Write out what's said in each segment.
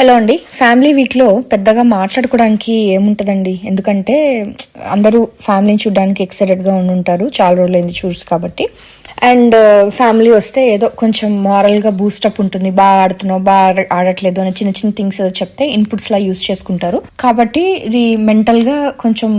Hello అండి. Family వీక్లో పెద్దగా మాట్లాడుకోవడానికి ఏముంటుందండి? ఎందుకంటే అందరూ ఫ్యామిలీని చూడడానికి ఎక్సైటెడ్గా ఉండి ఉంటారు చాలా రోజులైంది చూసి కాబట్టి. అండ్ ఫ్యామిలీ వస్తే ఏదో కొంచెం మారల్గా బూస్టప్ ఉంటుంది. బాగా ఆడుతున్నావు బాగా ఆడట్లేదు అని చిన్న చిన్న థింగ్స్ ఏదో చెప్తే ఇన్పుట్స్ లా యూస్ చేసుకుంటారు. కాబట్టి ఇది మెంటల్గా కొంచెం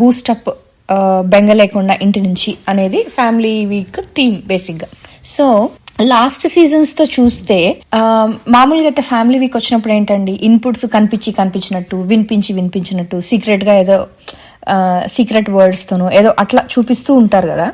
బూస్టప్ బెంగ లేకుండా ఇంటి నుంచి అనేది ఫ్యామిలీ వీక్ థీమ్ బేసిక్గా. సో లాస్ట్ సీజన్స్తో చూస్తే మామూలుగా అయితే ఫ్యామిలీ వీక్ వచ్చినప్పుడు ఏంటండి ఇన్పుట్స్ కనిపించి కనిపించినట్టు వినిపించి వినిపించినట్టు సీక్రెట్గా ఏదో సీక్రెట్ వర్డ్స్ తోనో ఏదో అట్లా చూపిస్తూ ఉంటారు కదా.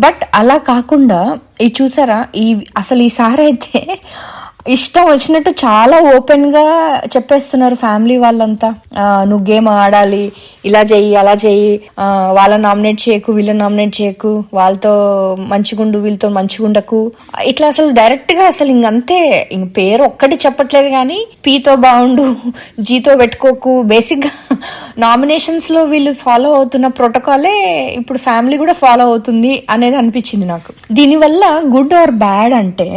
బట్ అలా కాకుండా ఇది చూసారా ఈ అసలు ఈసారి అయితే ఇష్టం వచ్చినట్టు చాలా ఓపెన్గా చెప్పేస్తున్నారు ఫ్యామిలీ వాళ్ళంతా. నువ్వు గేమ్ ఆడాలి ఇలా చెయ్యి అలా చెయ్యి. వాళ్ళని నామినేట్ చేయకు వీళ్ళని నామినేట్ చేయకు. వాళ్ళతో మంచిగుండు వీళ్ళతో మంచిగుండకు. ఇట్లా అసలు డైరెక్ట్గా అసలు ఇంకంతే ఇంక పేరు ఒక్కటి చెప్పట్లేదు కానీ పీతో బాగుండు జీతో పెట్టుకోకు. బేసిక్గా నామినేషన్స్లో వీళ్ళు ఫాలో అవుతున్న ప్రోటోకాలే ఇప్పుడు ఫ్యామిలీ కూడా ఫాలో అవుతుంది అనేది అనిపించింది నాకు. దీనివల్ల గుడ్ ఆర్ బ్యాడ్ అంటే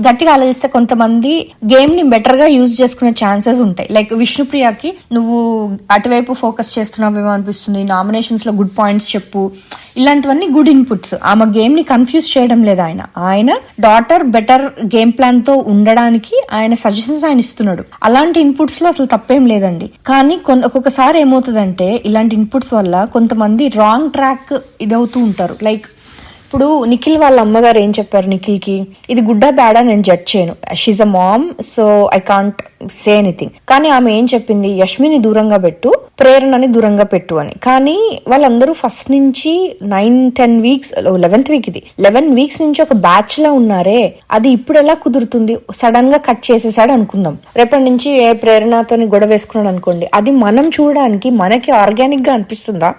గట్టిగా ఆలోచిస్తే కొంతమంది గేమ్ని బెటర్గా యూజ్ చేసుకునే ఛాన్సెస్ ఉంటాయి. లైక్ విష్ణుప్రియకి నువ్వు అటువైపు ఫోకస్ చేస్తున్నావేమో అనిపిస్తుంది. నామినేషన్స్లో గుడ్ పాయింట్స్ చెప్పు. ఇలాంటివన్నీ గుడ్ ఇన్పుట్స్ ఆమె గేమ్ని కన్ఫ్యూజ్ చేయడం లేదు ఆయన. ఆయన డాటర్ బెటర్ గేమ్ ప్లాన్తో ఉండడానికి ఆయన సజెషన్స్ ఆయన ఇస్తున్నాడు. అలాంటి ఇన్పుట్స్లో అసలు తప్పేం లేదండి. కానీ కొన్- ఒక్కొక్కసారి ఏమవుతుందంటే ఇలాంటి ఇన్పుట్స్ వల్ల కొంతమంది రాంగ్ ట్రాక్ ఇదవుతూ ఉంటారు. లైక్ ఇప్పుడు నిఖిల్ వాళ్ళ అమ్మగారు ఏం చెప్పారు నిఖిల్కి ఇది గుడ్డ బ్యాడా నేను జడ్జ్ చేయను. She's a mom so I can't say anything కానీ ఆమె ఏం చెప్పింది? యష్మిని దూరంగా పెట్టు ప్రేరణని దూరంగా పెట్టు అని. కానీ వాళ్ళందరూ ఫస్ట్ నుంచి nine ten weeks eleventh week ఇది. లెవెన్ వీక్స్ నుంచి ఒక బ్యాచ్లో ఉన్నారే. అది ఇప్పుడు ఎలా కుదురుతుంది? సడన్గా కట్ చేసేసాడు అనుకుందాం. రేపటి నుంచి ఏ ప్రేరణతోని గొడవ వేసుకున్నాడు అనుకోండి. అది మనం చూడడానికి మనకి ఆర్గానిక్గా అనిపిస్తుందా?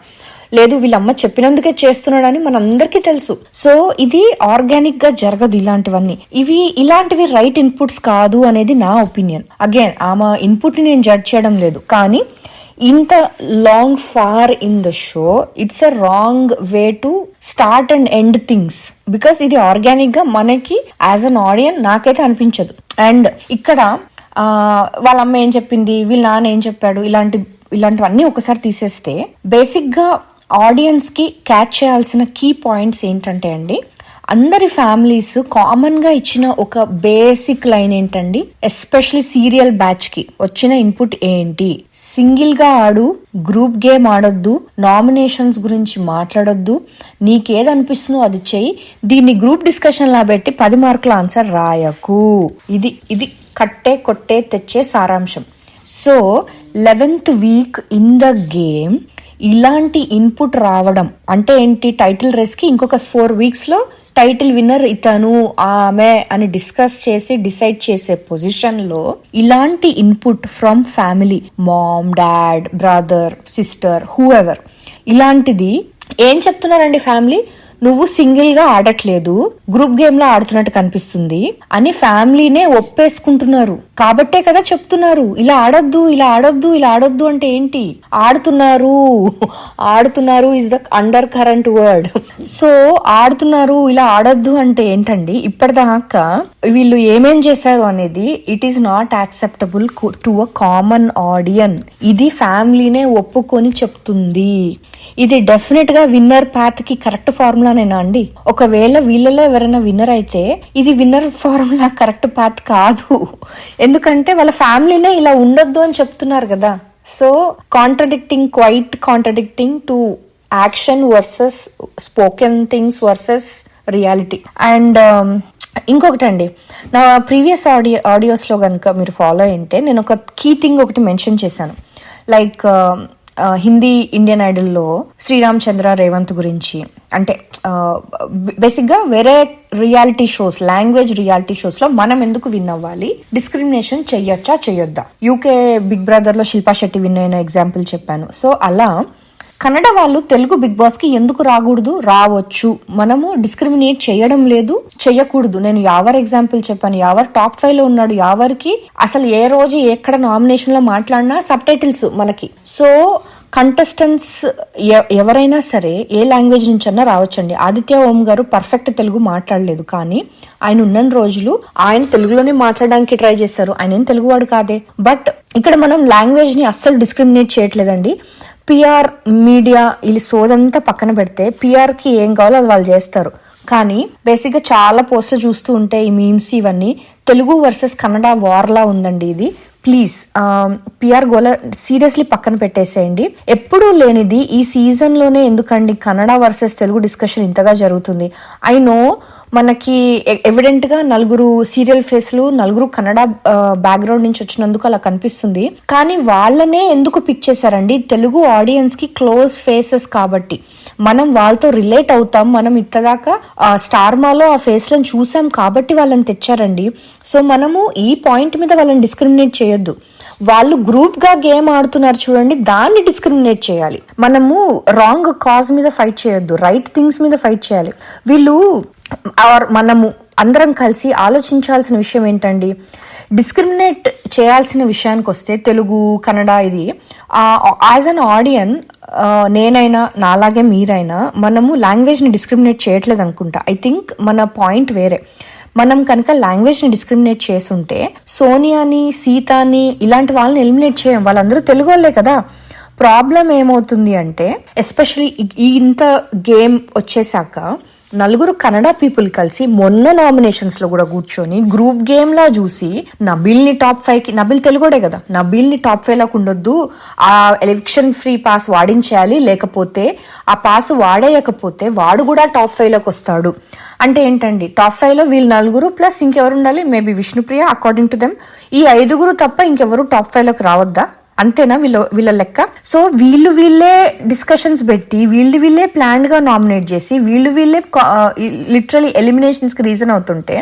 లేదు వీళ్ళమ్మ చెప్పినందుకే చేస్తున్నాడని మనందరికీ తెలుసు. సో ఇది ఆర్గానిక్గా జరగదు ఇలాంటివన్నీ. ఇవి ఇలాంటివి రైట్ ఇన్పుట్స్ కాదు అనేది నా ఒపీనియన్. అగైన్ ఆమె ఇన్పుట్ని నేను జడ్జ్ చేయడం లేదు. కానీ ఇంత long far in the show it's a wrong way to start and end things. Because ఇది ఆర్గానిక్గా మనకి యాజ్ అన్ ఆడియన్ నాకైతే అనిపించదు. అండ్ ఇక్కడ వాళ్ళ అమ్మ ఏం చెప్పింది వీళ్ళ నాన్న ఏం చెప్పాడు ఇలాంటి ఇలాంటివన్నీ ఒకసారి తీసేస్తే బేసిక్గా ఆడియన్స్కి క్యాచ్ చేయాల్సిన కీ పాయింట్స్ ఏంటంటే అండి అందరి ఫ్యామిలీస్ కామన్గా ఇచ్చిన ఒక బేసిక్ లైన్ ఏంటండి ఎస్పెషలీ సీరియల్ బ్యాచ్కి వచ్చిన ఇన్పుట్ ఏంటి? సింగిల్గా ఆడు గ్రూప్ గేమ్ ఆడొద్దు నామినేషన్స్ గురించి మాట్లాడొద్దు నీకేదనిపిస్తుందో అది చెయ్యి దీన్ని గ్రూప్ డిస్కషన్లా పెట్టి పది మార్కుల ఆన్సర్ రాయకు. ఇది ఇది కట్టే కొట్టే తెచ్చే సారాంశం. So eleventh week in the game ఇలాంటి ఇన్పుట్ రావడం అంటే ఏంటి? టైటిల్ రేస్కి ఇంకొక ఫోర్ వీక్స్లో టైటిల్ విన్నర్ ఇతను ఆమె అని డిస్కస్ చేసి డిసైడ్ చేసే పొజిషన్లో ఇలాంటి input from family mom dad brother sister whoever ఇలాంటిది ఏం చెప్తున్నారండి ఫ్యామిలీ? నువ్వు సింగిల్గా ఆడట్లేదు గ్రూప్ గేమ్లో ఆడుతున్నట్టు కనిపిస్తుంది అని ఫ్యామిలీనే ఒప్పేసుకుంటున్నారు. కాబట్టే కదా చెప్తున్నారు ఇలా ఆడొద్దు ఇలా ఆడొద్దు ఇలా ఆడొద్దు అంటే ఏంటి? ఆడుతున్నారు. ఆడుతున్నారు is the undercurrent word so ఆడుతున్నారు ఇలా ఆడొద్దు అంటే ఏంటండి? ఇప్పటిదాకా వీళ్ళు ఏమేం చేశారు అనేది it is not acceptable to a common audience ఇది ఫ్యామిలీనే ఒప్పుకొని చెప్తుంది. ఇది డెఫినెట్గా విన్నర్ పాత్కి కరెక్ట్ ఫార్ములానేనా అండి? ఒకవేళ వీళ్ళలో ఎవరైనా విన్నర్ అయితే ఇది విన్నర్ ఫార్ములా కరెక్ట్ పాత్ కాదు. ఎందుకంటే వాళ్ళ ఫ్యామిలీనే ఇలా ఉండొద్దు అని చెప్తున్నారు కదా. So contradicting quite contradicting to action versus spoken things versus reality and ఇంకొకటి అండి నా ప్రీవియస్ ఆడియో ఆడియోస్లో కనుక మీరు ఫాలో అయింటే నేను ఒక కీ థింగ్ ఒకటి మెన్షన్ చేశాను. లైక్ um, హిందీ ఇండియన్ ఐడల్లో శ్రీరామ్ చంద్ర రేవంత్ గురించి. అంటే బేసిక్గా వేరే రియాలిటీ షోస్ లాంగ్వేజ్ రియాలిటీ షోస్లో మనం ఎందుకు విన్ అవ్వాలి? డిస్క్రిమినేషన్ చెయ్యొచ్చా చెయ్యొద్దా? యూకే బిగ్ బ్రదర్లో శిల్పా శెట్టి విన్ అయిన ఎగ్జాంపుల్ చెప్పాను. సో అలా కన్నడ వాళ్ళు తెలుగు బిగ్ బాస్కి ఎందుకు రాకూడదు? రావచ్చు. మనము డిస్క్రిమినేట్ చేయడం లేదు చెయ్యకూడదు. నేను యావర్ ఎగ్జాంపుల్ చెప్పాను. యావర్ టాప్ ఫైవ్లో ఉన్నాడు యావర్కి. అసలు ఏ రోజు ఎక్కడ నామినేషన్లో మాట్లాడినా సబ్ టైటిల్స్ మనకి. సో కంటెస్టెంట్స్ ఎవరైనా సరే ఏ లాంగ్వేజ్ నుంచి అన్నా రావచ్చండి. ఆదిత్య ఓం గారు పర్ఫెక్ట్ తెలుగు మాట్లాడలేదు కానీ ఆయన ఉన్న రోజులు ఆయన తెలుగులోనే మాట్లాడడానికి ట్రై చేశారు. ఆయన ఏం తెలుగువాడు కాదే. బట్ ఇక్కడ మనం లాంగ్వేజ్ని అస్సలు డిస్క్రిమినేట్ చేయట్లేదండి. పిఆర్ మీడియా వీళ్ళు సోదంతా పక్కన పెడితే పిఆర్కి ఏం కావాలో అది వాళ్ళు చేస్తారు. కానీ బేసిక్గా చాలా పోస్టర్ చూస్తూ ఉంటే ఈ మీమ్స్ ఇవన్నీ తెలుగు వర్సెస్ కన్నడ వార్లా ఉందండి ఇది. ప్లీజ్ పిఆర్ um, గోల సీరియస్లీ పక్కన పెట్టేసేయండి. ఎప్పుడూ లేనిది ఈ సీజన్లోనే ఎందుకండి కన్నడ వర్సెస్ తెలుగు డిస్కషన్ ఇంతగా జరుగుతుంది. ఐ నో మనకి ఎవిడెంట్గా నలుగురు సీరియల్ ఫేస్లు నలుగురు కన్నడ బ్యాక్గ్రౌండ్ uh, నుంచి వచ్చినందుకు అలా కనిపిస్తుంది. కానీ వాళ్ళనే ఎందుకు పిక్ చేశారండి? తెలుగు ఆడియన్స్కి క్లోజ్ ఫేసెస్ కాబట్టి. మనం వాళ్ళతో రిలేట్ అవుతాం. మనం ఇత్తదాకా స్టార్ మాలో ఆ ఫేస్లను చూసాం కాబట్టి వాళ్ళని తెచ్చారండి. సో మనము ఈ పాయింట్ మీద వాళ్ళని డిస్క్రిమినేట్ చేయొద్దు. వాళ్ళు గ్రూప్గా గేమ్ ఆడుతున్నారు చూడండి దాన్ని డిస్క్రిమినేట్ చేయాలి. మనము రాంగ్ కాజ్ మీద ఫైట్ చేయొద్దు రైట్ థింగ్స్ మీద ఫైట్ చేయాలి. వీళ్ళు ఆర్ మనము అందరం కలిసి ఆలోచించాల్సిన విషయం ఏంటండి? డిస్క్రిమినేట్ చేయాల్సిన విషయానికి వస్తే తెలుగు కన్నడ ఇది యాజ్ అన్ ఆడియన్ నేనైనా నాలాగే మీరైనా మనము లాంగ్వేజ్ని డిస్క్రిమినేట్ చేయట్లేదు అనుకుంటా. ఐ థింక్ మన పాయింట్ వేరే. మనం కనుక లాంగ్వేజ్ని డిస్క్రిమినేట్ చేసుంటే సోనియాని సీతాని ఇలాంటి వాళ్ళని ఎలిమినేట్ చేయం వాళ్ళందరూ తెలుగు వాళ్ళే కదా. ప్రాబ్లం ఏమవుతుంది అంటే ఎస్పెషలీ ఇంత గేమ్ వచ్చేసాక నలుగురు కన్నడ పీపుల్ కలిసి మొన్న నామినేషన్స్లో కూడా కూర్చొని గ్రూప్ గేమ్ లా చూసి నబిల్ని టాప్ ఫైవ్కి నబిల్ తెలుగుడే కదా. నబిల్ని టాప్ ఫైవ్ లాగా ఉండొద్దు. ఆ ఎలక్షన్ ఫ్రీ పాస్ వాడించాలి లేకపోతే ఆ పాస్ వాడేయకపోతే వాడు కూడా టాప్ ఫైవ్లోకి వస్తాడు. అంటే ఏంటండి? టాప్ ఫైవ్లో వీళ్ళు నలుగురు ప్లస్ ఇంకెవరు ఉండాలి? Maybe Vishnupriya according to them ఈ ఐదుగురు తప్ప ఇంకెవరు టాప్ ఫైవ్లోకి రావద్దా? అంతేనా వీళ్ళ వీళ్ళ లెక్క? సో వీళ్ళు వీళ్ళే డిస్కషన్స్ పెట్టి వీళ్ళు వీళ్ళే ప్లాన్గా నామినేట్ చేసి వీళ్ళు వీళ్ళే లిటరలీ ఎలిమినేషన్స్కి రీజన్ అవుతుంటే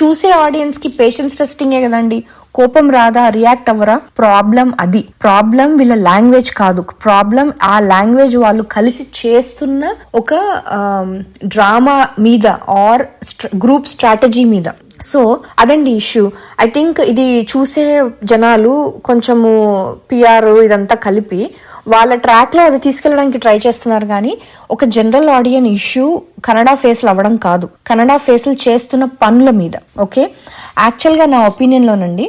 చూసే ఆడియన్స్కి పేషెన్స్ టెస్టింగే కదండి? కోపం రాదా? రియాక్ట్ అవ్వరా? ప్రాబ్లం అది. ప్రాబ్లం వీళ్ళ లాంగ్వేజ్ కాదు. ప్రాబ్లం ఆ లాంగ్వేజ్ వాళ్ళు కలిసి చేస్తున్న ఒక డ్రామా మీద ఆర్ గ్రూప్ స్ట్రాటజీ మీద. సో అదండి ఇష్యూ. ఐ థింక్ ఇది చూసే జనాలు కొంచెము పిఆర్ ఇదంతా కలిపి వాళ్ళ ట్రాక్లో అది తీసుకెళ్ళడానికి ట్రై చేస్తున్నారు కానీ ఒక జనరల్ ఆడియన్ ఇష్యూ కన్నడ ఫేస్లు అవ్వడం కాదు. కన్నడ ఫేస్లు చేస్తున్న పనుల మీద ఓకే యాక్చువల్గా నా ఒపీనియన్లోనండి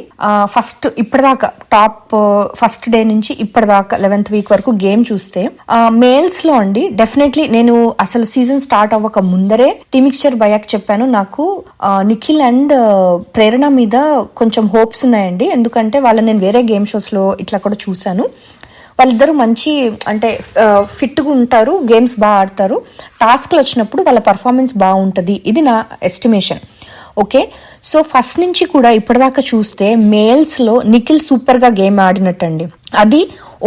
ఫస్ట్ ఇప్పటిదాకా టాప్ ఫస్ట్ డే నుంచి ఇప్పటిదాకా లెవెన్త్ వీక్ వరకు గేమ్ చూస్తే మేల్స్లో అండి డెఫినెట్లీ నేను అసలు సీజన్ స్టార్ట్ అవ్వక ముందరే టీమిక్చర్ బయాక్ చెప్పాను. నాకు నిఖిల్ అండ్ ప్రేరణ మీద కొంచెం హోప్స్ ఉన్నాయండి. ఎందుకంటే వాళ్ళని నేను వేరే గేమ్ షోస్లో ఇట్లా కూడా చూశాను. వాళ్ళిద్దరూ మంచి అంటే ఫిట్గా ఉంటారు గేమ్స్ బాగా ఆడతారు. టాస్క్లు వచ్చినప్పుడు వాళ్ళ పర్ఫార్మెన్స్ బాగుంటుంది. ఇది నా ఎస్టిమేషన్. ఓకే? సో ఫస్ట్ నుంచి కూడా ఇప్పటిదాకా చూస్తే మేల్స్లో నిఖిల్ సూపర్గా గేమ్ ఆడినట్టండి. అది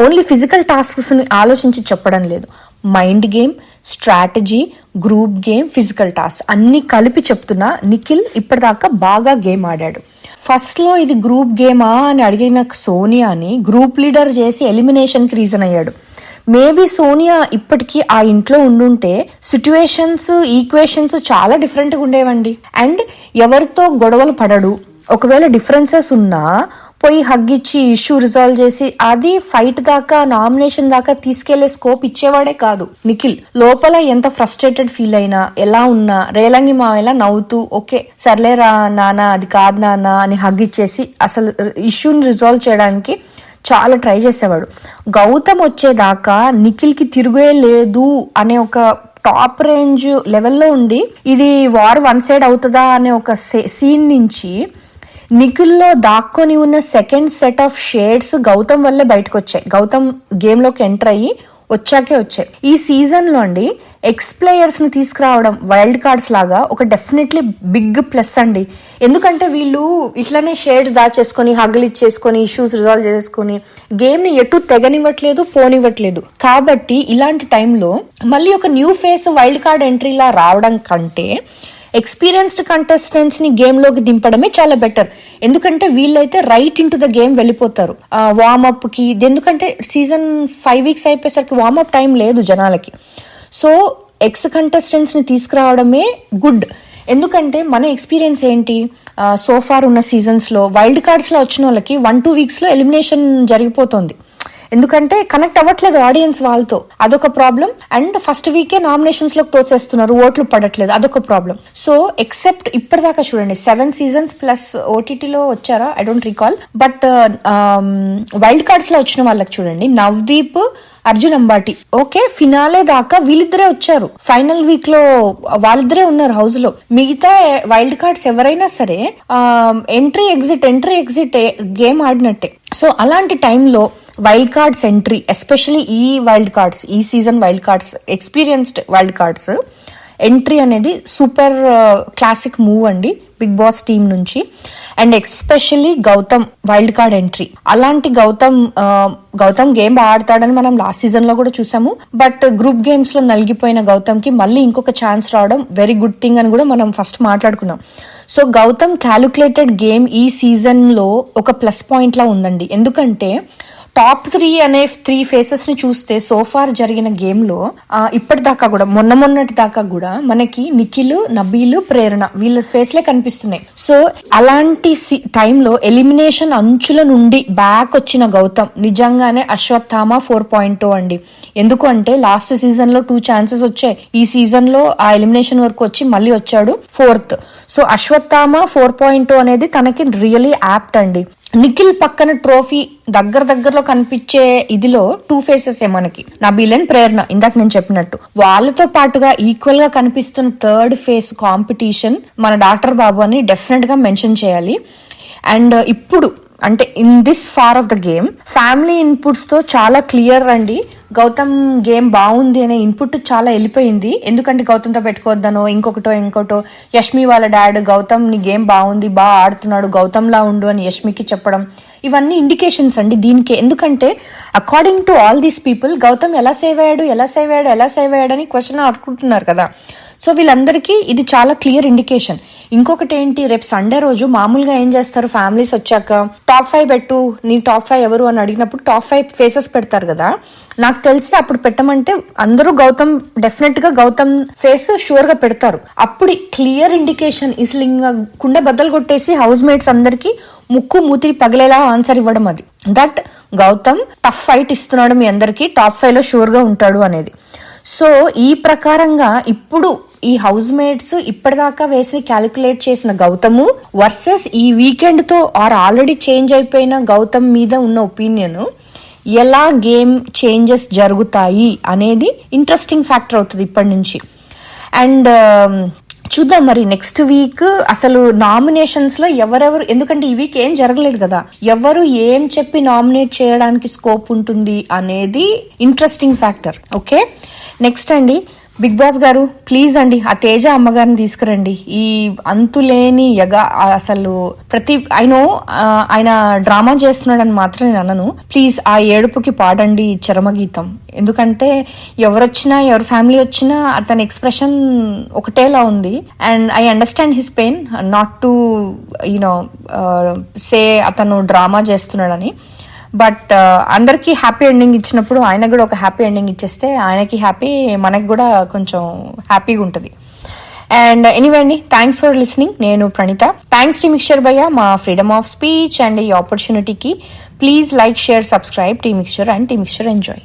ఓన్లీ ఫిజికల్ టాస్క్స్ని ఆలోచించి చెప్పడం లేదు. Mind game strategy group game physical task అన్నీ కలిపి చెప్తున్నా నిఖిల్ ఇప్పటిదాకా బాగా గేమ్ ఆడాడు. ఫస్ట్లో ఇది గ్రూప్ గేమా అని అడిగిన సోనియాని గ్రూప్ లీడర్ చేసి ఎలిమినేషన్కి రీజన్ అయ్యాడు. మేబీ సోనియా ఇప్పటికీ ఆ ఇంట్లో ఉండుంటే సిచ్యువేషన్స్ ఈక్వేషన్స్ చాలా డిఫరెంట్గా ఉండేవండి. అండ్ ఎవరితో గొడవలు పడడు ఒకవేళ డిఫరెన్సెస్ ఉన్నా పోయి హగ్ ఇచ్చి ఇష్యూ రిజాల్వ్ చేసి అది ఫైట్ దాకా నామినేషన్ దాకా తీసుకెళ్ళే స్కోప్ ఇచ్చేవాడే కాదు. నిఖిల్ లోపల ఎంత ఫ్రస్ట్రేటెడ్ ఫీల్ అయినా ఎలా ఉన్నా రేలంగి మావేలా నవ్వుతూ ఓకే సర్లేరా నానా అది కాదు నానా అని హగ్ ఇచ్చేసి అసలు ఇష్యూని రిజాల్వ్ చేయడానికి చాలా ట్రై చేసేవాడు. గౌతమ్ వచ్చేదాకా నిఖిల్కి తిరుగే లేదు అనే ఒక టాప్ రేంజ్ లెవెల్లో ఉండి ఇది వార్ వన్ సైడ్ అవుతుందా అనే ఒక సీన్ నుంచి నిఖిల్లో దాక్కొని ఉన్న second set of shades Gautam వల్లే బయటకు వచ్చాయి గౌతమ్ గేమ్లోకి ఎంటర్ అయ్యి వచ్చాకే వచ్చాయి. ఈ సీజన్లో అండి ఎక్స్ ప్లేయర్స్ని తీసుకురావడం వైల్డ్ కార్డ్స్ లాగా ఒక డెఫినెట్లీ బిగ్ ప్లస్ అండి. ఎందుకంటే వీళ్ళు ఇట్లానే షేడ్స్ దాచేసుకొని హగ్లు ఇచ్చేసుకొని ఇష్యూస్ రిజాల్వ్ చేసుకొని గేమ్ని ఎటు తెగనివ్వట్లేదు పోనివ్వట్లేదు. కాబట్టి ఇలాంటి టైంలో మళ్ళీ ఒక న్యూ ఫేస్ వైల్డ్ కార్డ్ ఎంట్రీలా రావడం కంటే ఎక్స్పీరియన్స్డ్ కంటెస్టెంట్స్ని గేమ్లోకి దింపడమే చాలా బెటర్ ఎందుకంటే వీళ్ళైతే right into the game వెళ్ళిపోతారు వార్మప్కి ఎందుకంటే సీజన్ ఫైవ్ వీక్స్ అయిపోయేసరికి వార్మప్ టైం లేదు జనాలకి. సో ఎక్స్ కంటెస్టెంట్స్ని తీసుకురావడమే గుడ్ ఎందుకంటే మన ఎక్స్పీరియన్స్ ఏంటి? సోఫార్ ఉన్న సీజన్స్లో వైల్డ్ కార్డ్స్లో వచ్చిన వాళ్ళకి వన్ టూ వీక్స్లో ఎలిమినేషన్ జరిగిపోతుంది. ఎందుకంటే కనెక్ట్ అవ్వట్లేదు ఆడియన్స్ వాళ్ళతో. అదొక ప్రాబ్లం అండ్ ఫస్ట్ వీకే నామినేషన్స్లోకి తోసేస్తున్నారు. ఓట్లు పడట్లేదు. అదొక ప్రాబ్లం సో ఎక్సెప్ట్ ఇప్పటిదాకా చూడండి సెవెన్ సీజన్స్ ప్లస్ ఓటీటీలో వచ్చారా? I don't recall but wild కార్డ్స్లో వచ్చిన వాళ్ళకి చూడండి. నవదీప్ అర్జున్ అంబాటి. ఓకే ఫినాలే దాకా వీళ్ళిద్దరే వచ్చారు. ఫైనల్ వీక్లో వాళ్ళిద్దరే ఉన్నారు హౌస్లో. మిగతా వైల్డ్ కార్డ్స్ ఎవరైనా సరే entry exit entry exit game ఆడినట్టే. So అలాంటి టైంలో వైల్డ్ కార్డ్స్ ఎంట్రీ ఎస్పెషలీ ఈ వైల్డ్ కార్డ్స్ ఈ season wild cards experienced wild cards entry అనేది సూపర్ క్లాసిక్ మూవ్ అండి బిగ్ బాస్ టీమ్ నుంచి. And especially Gautam wild card entry అలాంటి Gautam Gautam game బాగా ఆడతాడని మనం లాస్ట్ సీజన్లో కూడా చూసాము. బట్ గ్రూప్ గేమ్స్లో నలిగిపోయిన గౌతమ్కి మళ్ళీ ఇంకొక ఛాన్స్ రావడం వెరీ గుడ్ థింగ్ అని కూడా మనం ఫస్ట్ మాట్లాడుకున్నాం. సో గౌతమ్ క్యాలిక్యులేటెడ్ గేమ్ ఈ సీజన్లో ఒక ప్లస్ పాయింట్ లా ఉందండి. ఎందుకంటే టాప్ త్రీ అనే త్రీ ఫేసెస్ని చూస్తే సోఫార్ జరిగిన గేమ్లో ఇప్పటిదాకా కూడా మొన్న మొన్నటి దాకా కూడా మనకి నిఖిల్ నబీలు ప్రేరణ వీళ్ళ ఫేస్లే కనిపిస్తున్నాయి. సో అలాంటి టైంలో ఎలిమినేషన్ అంచుల నుండి బ్యాక్ వచ్చిన గౌతమ్ నిజంగానే అశ్వత్థామ ఫోర్ పాయింట్ అండి. ఎందుకు అంటే లాస్ట్ సీజన్లో టూ ఛాన్సెస్ వచ్చాయి. ఈ సీజన్లో ఆ ఎలిమినేషన్ వరకు వచ్చి మళ్ళీ వచ్చాడు fourth. So Ashwatthama four point అనేది తనకి రియలీ యాప్ట్ అండి. నిఖిల్ పక్కన ట్రోఫీ దగ్గర దగ్గరలో కనిపించే ఇదిలో టూ ఫేసెస్ ఏ మనకి. నబీల్ అండ్ ప్రేరణ ఇందాక నేను చెప్పినట్టు. వాళ్ళతో పాటుగా ఈక్వల్గా కనిపిస్తున్న థర్డ్ ఫేస్ కాంపిటీషన్ మన డాక్టర్ బాబు అని డెఫినెట్గా మెన్షన్ చేయాలి. అండ్ uh, ఇప్పుడు అంటే in this far of the game family ఇన్పుట్స్తో చాలా క్లియర్ అండి. గౌతమ్ గేమ్ బాగుంది అనే ఇన్పుట్ చాలా వెళ్ళిపోయింది. ఎందుకంటే గౌతమ్తో పెట్టుకోవద్దనో ఇంకొకటో ఇంకోటో యష్మి వాళ్ళ డాడ్ గౌతమ్ నీ గేమ్ బాగుంది బాగా ఆడుతున్నాడు గౌతమ్లా ఉండు అని యష్మికి చెప్పడం ఇవన్నీ ఇండికేషన్స్ అండి దీనికి. ఎందుకంటే according to all these people Gautam ఎలా సేవ్ అయ్యాడు ఎలా సేవ్ అయ్యాడు ఎలా సేవ్ అయ్యాడు అని క్వశ్చన్ ఆడుకుంటున్నారు కదా. సో వీళ్ళందరికీ ఇది చాలా క్లియర్ ఇండికేషన్ ఇంకొకటి ఏంటి రేపు సండే రోజు మామూలుగా ఏం చేస్తారు? ఫ్యామిలీస్ వచ్చాక టాప్ ఫైవ్ పెట్టు నీ టాప్ ఫైవ్ ఎవరు అని అడిగినప్పుడు టాప్ ఫైవ్ ఫేసెస్ పెడతారు కదా? నాకు తెలిసి అప్పుడు పెట్టమంటే అందరూ గౌతమ్ డెఫినెట్గా గౌతమ్ ఫేస్ షూర్గా పెడతారు. అప్పుడు క్లియర్ ఇండికేషన్ ఇసలు కుండ బద్దలు కొట్టేసి హౌస్ మేట్స్ అందరికి ముక్కు మూతి పగిలేలా ఆన్సర్ ఇవ్వడం అది. దట్ గౌతమ్ టఫ్ ఫైట్ ఇస్తున్నాడు మీ అందరికి టాప్ ఫైవ్లో షూర్గా ఉంటాడు అనేది. సో ఈ ప్రకారంగా ఇప్పుడు ఈ హౌస్ మేట్స్ ఇప్పటిదాకా వేసి క్యాలిక్యులేట్ చేసిన గౌతము వర్సెస్ ఈ వీకెండ్తో ఆర్ ఆల్రెడీ చేంజ్ అయిపోయిన గౌతమ్ మీద ఉన్న ఒపీనియన్ ఎలా గేమ్ చేంజెస్ జరుగుతాయి అనేది ఇంట్రెస్టింగ్ ఫ్యాక్టర్ అవుతుంది ఇప్పటి నుంచి. అండ్ um, చూద్దాం మరి నెక్స్ట్ వీక్ అసలు నామినేషన్స్లో ఎవరెవరు ఎందుకంటే ఈ వీక్ ఏం జరగలేదు కదా ఎవరు ఏం చెప్పి నామినేట్ చేయడానికి స్కోప్ ఉంటుంది అనేది ఇంట్రెస్టింగ్ ఫ్యాక్టర్ ఓకే? నెక్స్ట్ అండి బిగ్ బాస్ గారు ప్లీజ్ అండి ఆ తేజ అమ్మగారిని తీసుకురండి. ఈ అంతులేని యగ అసలు ప్రతి ఆయన ఆయన డ్రామా చేస్తున్నాడని మాత్రం నేను అనను. ప్లీజ్ ఆ ఏడుపుకి పాడండి చరమగీతం. ఎందుకంటే ఎవరొచ్చినా ఎవరి ఫ్యామిలీ వచ్చినా అతని ఎక్స్ప్రెషన్ ఒకటేలా ఉంది. And I understand his pain not to you know say అతను డ్రామా చేస్తున్నాడని. బట్ అందరికి హ్యాపీ ఎండింగ్ ఇచ్చినప్పుడు ఆయన కూడా ఒక హ్యాపీ ఎండింగ్ ఇచ్చేస్తే ఆయనకి హ్యాపీ మనకి కూడా కొంచెం హ్యాపీగా ఉంటుంది. అండ్ ఎనీవే అండి థ్యాంక్స్ ఫర్ లిసనింగ్. నేను ప్రణీత. థ్యాంక్స్ టీ మిక్చర్ భయ్య మా ఫ్రీడమ్ ఆఫ్ స్పీచ్ అండ్ ఈ ఆపర్చునిటీకి. Please like share subscribe tea mixture and tea mixture enjoy.